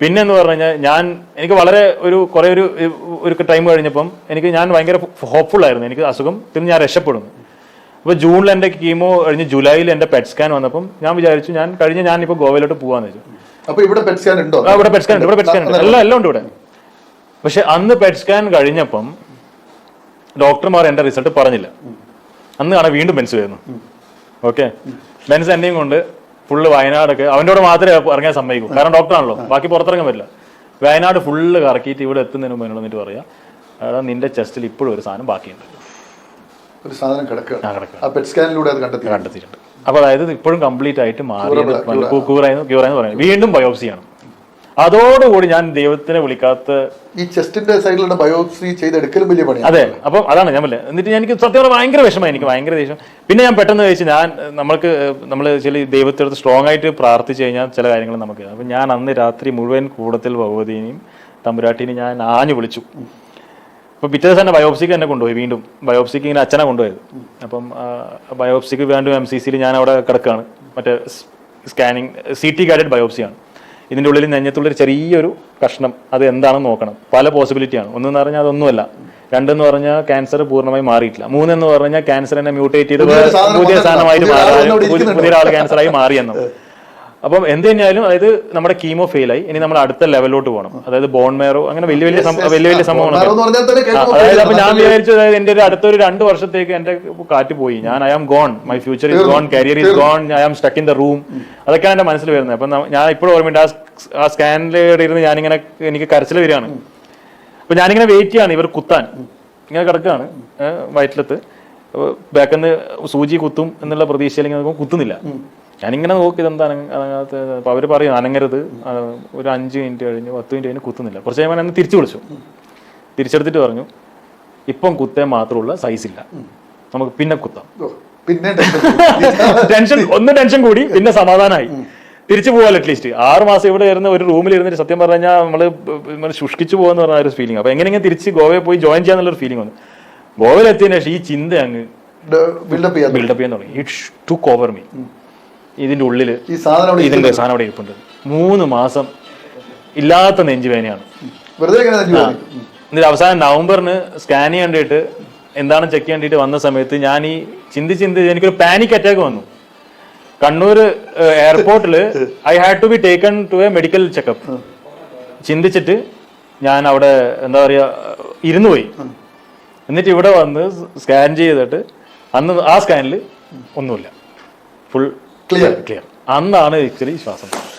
പിന്നെ എന്ന് പറഞ്ഞു കഴിഞ്ഞാൽ ഞാൻ എനിക്ക് വളരെ ഒരു കുറെ ഒരു ഒരു ടൈം കഴിഞ്ഞപ്പം എനിക്ക് ഞാൻ ഭയങ്കര ഹോപ്പ്ഫുൾ ആയിരുന്നു. എനിക്ക് അസുഖം തിന്ന് ഞാൻ രക്ഷപ്പെടുന്നു. അപ്പോൾ ജൂണിൽ എന്റെ കീമോ കഴിഞ്ഞ് ജൂലൈയിൽ എന്റെ പെറ്റ് സ്കാൻ വന്നപ്പം ഞാൻ വിചാരിച്ചു ഞാൻ കഴിഞ്ഞ് ഞാൻ ഇപ്പോൾ ഗോവയിലോട്ട് പോകാന്ന് വെച്ചു. അപ്പോൾ ഇവിടെ പെറ്റ് സ്കാൻ ഉണ്ടോ? ആ, ഇവിടെ പെറ്റ് സ്കാൻ ഉണ്ട് ഇവിടെ പെറ്റ് സ്കാൻ ഉണ്ട്. എല്ലാം എല്ലാം ഉണ്ട് ഇവിടെ. പക്ഷെ അന്ന് പെറ്റ് സ്കാൻ കഴിഞ്ഞപ്പം ഡോക്ടർമാർ എന്റെ റിസൾട്ട് പറഞ്ഞില്ല. അന്ന് കാണാൻ വീണ്ടും മെൻസ് വരുന്നു. ഓക്കെ മെൻസ് എന്നെയും കൊണ്ട് ഫുള്ള് വയനാടൊക്കെ അവന്റെ കൂടെ മാത്രമേ ഇറങ്ങാൻ സമ്മതിക്കൂ. കാരണം ഡോക്ടറാണല്ലോ ബാക്കി പുറത്തിറങ്ങാൻ പറ്റില്ല. വയനാട് ഫുള്ള് കറക്കിയിട്ട് ഇവിടെ എത്തുന്നതിന് മുമ്പ് എന്നോട് എന്നിട്ട് പറയാം അതാ നിന്റെ ചെസ്റ്റിൽ ഇപ്പോഴും ഒരു സാധനം ബാക്കിയുണ്ട്. ഒരു സാധനം കിടക്കുക. കണ്ടെത്തിയിട്ടുണ്ട്. അപ്പൊ അതായത് ഇപ്പോഴും കംപ്ലീറ്റ് ആയിട്ട് മാറി ക്യൂറായിരുന്നു ക്യൂറായെന്ന് പറയുന്നത്. വീണ്ടും ബയോപ്സി ബയോപ്സിയാണ് അതോടുകൂടി ഞാൻ ദൈവത്തിനെ വിളിക്കാത്ത ഈ ചെസ്റ്റിന്റെ സൈഡിലുള്ള ബയോപ്സി ചെയ്തെടുക്കലും വലിയ പണി അതെ അപ്പം അതാണ് ഞാൻ പറഞ്ഞത്. എന്നിട്ട് എനിക്ക് സത്യം പറഞ്ഞാൽ ഭയങ്കര വിഷമമായി എനിക്ക് ഭയങ്കര ദേഷ്യം. പിന്നെ ഞാൻ പെട്ടെന്ന് കഴിച്ച് ഞാൻ നമ്മൾക്ക് നമ്മൾ ചില ദൈവത്തിനടുത്ത് സ്ട്രോങ് ആയിട്ട് പ്രാർത്ഥിച്ചു കഴിഞ്ഞാൽ ചില കാര്യങ്ങൾ നമുക്ക്. അപ്പം ഞാൻ അന്ന് രാത്രി മുഴുവൻ കൂടത്തിൽ ഭഗവതിനെയും തമ്പുരാട്ടിനെയും ഞാൻ ആഞ്ഞു വിളിച്ചു. അപ്പോൾ പിറ്റേ ദിവസം തന്നെ ബയോപ്സിക്ക് എന്നെ കൊണ്ടുപോയി വീണ്ടും ബയോപ്സിക്ക് ഇങ്ങനെ അച്ഛനെ കൊണ്ടുപോയത്. അപ്പം ബയോപ്സിക്ക് വേണ്ടി എം സി സിയിൽ ഞാൻ അവിടെ കിടക്കുകയാണ്. മറ്റേ സ്കാനിങ് സി ടി ഗൈഡഡ് ബയോപ്സിയാണ്. ഇതിന്റെ ഉള്ളിൽ നെഞ്ഞത്തുള്ളൊരു ചെറിയൊരു കഷ്ണം. അത് എന്താണെന്ന് നോക്കണം. പല പോസിബിലിറ്റിയാണ് ഒന്നെന്ന് പറഞ്ഞാൽ അതൊന്നുമല്ല. രണ്ടെന്ന് പറഞ്ഞാൽ ക്യാൻസർ പൂർണമായി മാറിയിട്ടില്ല. മൂന്നെന്ന് പറഞ്ഞാൽ ക്യാൻസർ തന്നെ മ്യൂട്ടേറ്റ് ചെയ്ത് പുതിയ. സാധനമായിട്ട് പുതിയ മാറാൻ ഇരിക്കുന്നുണ്ടാവും. ക്യാൻസറായി മാറിയെന്നും. അപ്പം എന്ത് തന്നെയായാലും അതായത് നമ്മുടെ കീമോ ഫെയിൽ ആയി ഇനി നമ്മൾ അടുത്ത ലെവലിലോട്ട് പോകണം. അതായത് ബോൺ മേറോ അങ്ങനെ വലിയ വലിയ വലിയ വലിയ സംഭവം അതായത് അപ്പൊ ഞാൻ വിചാരിച്ചു അതായത് എന്റെ ഒരു അടുത്തൊരു രണ്ട് വർഷത്തേക്ക് എന്റെ കാറ്റ് പോയി. ഞാൻ I am gone my future is gone career is gone I am stuck in the room അതൊക്കെയാണ് എന്റെ മനസ്സിൽ വരുന്നത്. അപ്പൊ ഞാൻ ഇപ്പോഴും ഓർമ്മയുണ്ട് ആ സ്കാനിൽ ഇരുന്ന് ഞാനിങ്ങനെ എനിക്ക് കരച്ചിൽ വരികയാണ്. അപ്പൊ ഞാനിങ്ങനെ വെയിറ്റ് ചെയ്യാണ് ഇവർ കുത്താൻ. ഇങ്ങനെ കിടക്കുകയാണ് വയറ്റിലത്ത്. ബാക്കിൽ നിന്ന് സൂചി കുത്തും എന്നുള്ള പ്രതീക്ഷയിൽ ഇങ്ങനെ കുത്തുന്നില്ല. ഞാനിങ്ങനെ നോക്കി ഇതെന്താ അനങ്ങ- അനങ്ങാത്ത അവർ പറയും അനങ്ങരുത്. ഒരു അഞ്ച് മിനിറ്റ് കഴിഞ്ഞ് പത്ത് മിനിറ്റ് കഴിഞ്ഞ് കുത്തുന്നില്ല. കുറച്ച് കഴിയുമ്പോൾ എന്നെ തിരിച്ചു വിളിച്ചു. തിരിച്ചെടുത്തിട്ട് പറഞ്ഞു ഇപ്പം കുത്തേ മാത്രമുള്ള സൈസ് ഇല്ല. നമുക്ക് പിന്നെ കുത്താം. പിന്നെ ടെൻഷൻ. ഒന്ന് ടെൻഷൻ കൂടി പിന്നെ സമാധാനമായി തിരിച്ചു പോകാൻ അറ്റ്ലീസ്റ്റ് ആറ് മാസം ഇവിടെ ഇരുന്ന് ഒരു റൂമിൽ ഇരുന്നിട്ട് സത്യം പറഞ്ഞു കഴിഞ്ഞാൽ നമ്മൾ ശുഷ്കിച്ചു പോകുന്ന പറഞ്ഞ ഒരു ഫീലിംഗ് അപ്പൊ എങ്ങനെയെങ്കിലും തിരിച്ച് ഗോവയിൽ പോയി ജോയിൻ ചെയ്യാന്നുള്ള ഒരു ഫീലിംഗ് വന്നു. ഗോവയിൽ എത്തിയതിനു ശേഷം ഈ ചിന്ത അങ്ങ് ബിൽഡപ്പ് build-up ചെയ്യാൻ ബിൽഡപ്പ് ചെയ്യാൻ തുടങ്ങി. ഇറ്റ് ടു കോവർ മീ ഇതിന്റെ ഉള്ളിൽ ഈ സാധനം ഇതിന്റെ സാധനം അവിടെ ഇരിപ്പുണ്ട്. മൂന്ന് മാസം ഇല്ലാത്ത നെഞ്ചുവേനയാണ് വെറുതെ ഇങ്ങനെ നെഞ്ചു വേദന. എന്നിട്ട് അവസാനം നവംബറിന് സ്കാൻ ചെയ്യാണ്ടിട്ട് എന്താണ് ചെക്ക് ചെയ്യാണ്ടിട്ട് വന്ന സമയത്ത് ഞാൻ ഈ ചിന്തി ചിന്തി എനിക്കൊരു പാനിക് അറ്റാക്ക് വന്നു. കണ്ണൂർ എയർപോർട്ടിൽ I had to be taken to a medical checkup ചിന്തിച്ചിട്ട് ഞാൻ അവിടെ എന്താ പറയുക ഇരുന്നു പോയി. എന്നിട്ട് ഇവിടെ വന്ന് സ്കാൻ ചെയ്തിട്ട് അന്ന് ആ സ്കാനിൽ ഒന്നുമില്ല. Full Clear. ക്ലിയർ അന്നാണ് ആക്ച്വലി ശ്വാസം